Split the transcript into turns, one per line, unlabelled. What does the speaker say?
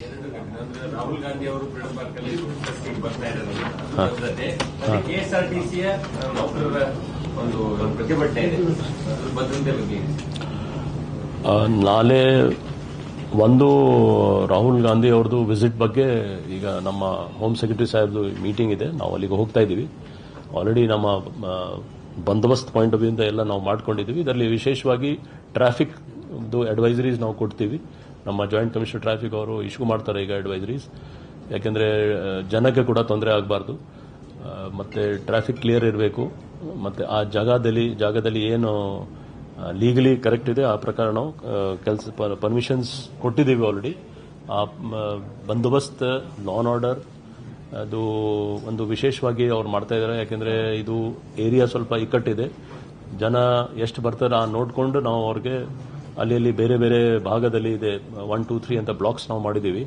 ರಾಹುಲ್ ಗಾಂಧಿ ಅವರು freedom park ಅಲ್ಲಿ ಪ್ರೊಟೆಸ್ಟಿಗೆ ಬರ್ತಾ ಇದ್ದಾರೆ ಭದ್ರತೆ ಮತ್ತೆ ಕೆಎಸ್ಆರ್ಟಿಸಿಯ ನೌಕರರ ಒಂದು ಪ್ರತಿಭಟನೆ ಇದೆ. ಭದ್ರತೆ ಬಗ್ಗೆ
ನಾಳೆ ಒಂದು ರಾಹುಲ್ ಗಾಂಧಿ ಅವ್ರದ್ದು ವಿಸಿಟ್ ಬಗ್ಗೆ ಈಗ ನಮ್ಮ ಹೋಮ್ ಸೆಕ್ರೆಟರಿ ಸಾಹೇಬ್ದು ಮೀಟಿಂಗ್ ಇದೆ. ನಾವು ಅಲ್ಲಿಗೆ ಹೋಗ್ತಾ ಇದ್ದೀವಿ. ಆಲ್ರೆಡಿ ನಮ್ಮ ಬಂದೋಬಸ್ತ್ ಪಾಯಿಂಟ್ ಆಫ್ ವ್ಯೂಯಿಂದ ಎಲ್ಲ ನಾವು ಮಾಡ್ಕೊಂಡಿದ್ದೀವಿ. ಇದರಲ್ಲಿ ವಿಶೇಷವಾಗಿ ಟ್ರಾಫಿಕ್ ಅಡ್ವೈಸರೀಸ್ ನಾವು ಕೊಡ್ತೀವಿ. ನಮ್ಮ ಜಾಯಿಂಟ್ ಕಮಿಷನರ್ ಟ್ರಾಫಿಕ್ ಅವರು ಇಶ್ಯೂ ಮಾಡ್ತಾರೆ ಈಗ ಅಡ್ವೈಸರೀಸ್ ಯಾಕೆಂದರೆ ಜನಕ್ಕೆ ಕೂಡ ತೊಂದರೆ ಆಗಬಾರ್ದು. ಮತ್ತು ಟ್ರಾಫಿಕ್ ಕ್ಲಿಯರ್ ಇರಬೇಕು. ಮತ್ತು ಆ ಜಾಗದಲ್ಲಿ ಜಾಗದಲ್ಲಿ ಏನು ಲೀಗಲಿ ಕರೆಕ್ಟ್ ಇದೆ, ಆ ಪ್ರಕಾರ ನಾವು ಕೆಲಸ ಪರ್ಮಿಷನ್ಸ್ ಕೊಟ್ಟಿದ್ದೀವಿ ಆಲ್ರೆಡಿ ಆ ಬಂದೋಬಸ್ತ್ ಲಾನ್ ಆರ್ಡರ್ ಅದು ಒಂದು ವಿಶೇಷವಾಗಿ ಅವ್ರು ಮಾಡ್ತಾ ಇದ್ದಾರೆ ಯಾಕೆಂದರೆ, ಇದು ಏರಿಯಾ ಸ್ವಲ್ಪ ಇಕ್ಕಟ್ಟಿದೆ. ಜನ ಎಷ್ಟು ಬರ್ತಾರೆ ಆ ನೋಡಿಕೊಂಡು ನಾವು ಅವ್ರಿಗೆ ಅಲ್ಲಿ ಬೇರೆ ಬೇರೆ ಭಾಗದಲ್ಲಿ ಇದೆ ಒನ್ ಟೂ ತ್ರೀ ಅಂತ ಬ್ಲಾಕ್ಸ್ ನಾವು ಮಾಡಿದ್ದೀವಿ.